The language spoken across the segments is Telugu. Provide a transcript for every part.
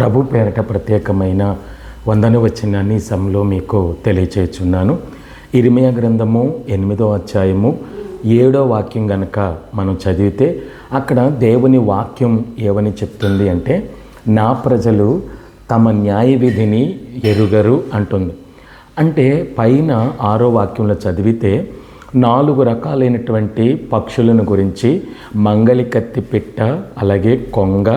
ప్రభు పేరట ప్రత్యేకమైన వందన వచనాన్ని సమలో మీకు తెలియచేస్తున్నాను. ఇరిమయ గ్రంథము ఎనిమిదో అధ్యాయము ఏడో వాక్యం గనక మనం చదివితే అక్కడ దేవుని వాక్యం ఏమని చెప్తుంది అంటే నా ప్రజలు తమ న్యాయ విధిని ఎరుగరు అంటుంది. అంటే పైన ఆరో వాక్యంలో చదివితే నాలుగు రకాలైనటువంటి పక్షులను గురించి మంగలి కత్తి పిట్ట అలాగే కొంగ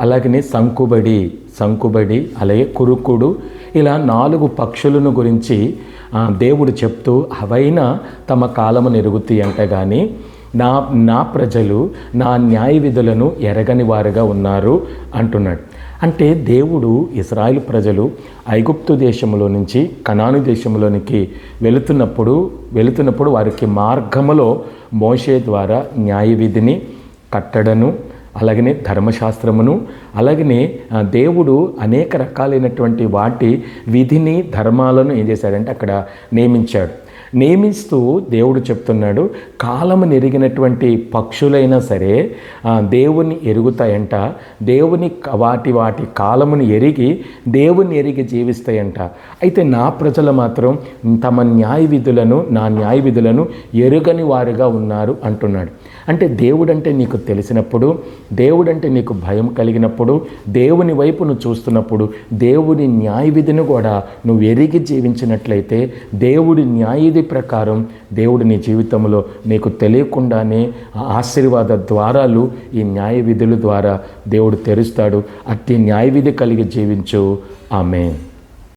అలాగనే సంకుబడి సంకుబడి అలాగే కురుకుడు ఇలా నాలుగు పక్షులను గురించి దేవుడు చెప్తూ అవైనా తమ కాలము నెరుగుతాయి అంట కానీ నా నా ప్రజలు నా న్యాయ విధులను ఎరగని వారుగా ఉన్నారు అంటున్నాడు. అంటే దేవుడు ఇస్రాయేల్ ప్రజలు ఐగుప్తు దేశంలో నుంచి కనాను దేశంలోనికి వెళుతున్నప్పుడు వెళుతున్నప్పుడు వారికి మార్గములో మోషే ద్వారా న్యాయ విధిని కట్టడను అలాగనే ధర్మశాస్త్రమును అలాగనే దేవుడు అనేక రకాలైనటువంటి వాటి విధిని ధర్మాలను ఏం చేశాడంటే అక్కడ నియమించాడు. నియమిస్తూ దేవుడు చెప్తున్నాడు కాలము నెరిగినటువంటి పక్షులైనా సరే దేవుని ఎరుగుతాయంట దేవుని వాటి వాటి కాలమును ఎరిగి దేవుని ఎరిగి జీవిస్తాయంట. అయితే నా ప్రజలు మాత్రం తమ న్యాయ విధులను నా న్యాయ విధులను ఎరుగని వారుగా ఉన్నారు అంటున్నాడు. అంటే దేవుడంటే నీకు తెలిసినప్పుడు దేవుడంటే నీకు భయం కలిగినప్పుడు దేవుని వైపు నువ్వు చూస్తున్నప్పుడు దేవుని న్యాయ విధిని కూడా నువ్వు ఎరిగి జీవించినట్లయితే దేవుడి న్యాయవిధి ప్రకారం దేవుడు నీ జీవితంలో నీకు తెలియకుండానే ఆశీర్వాద ద్వారాలు ఈ న్యాయ విధుల ద్వారా దేవుడు తెరుస్తాడు. అట్టి న్యాయ విధి కలిగి జీవించు. ఆమె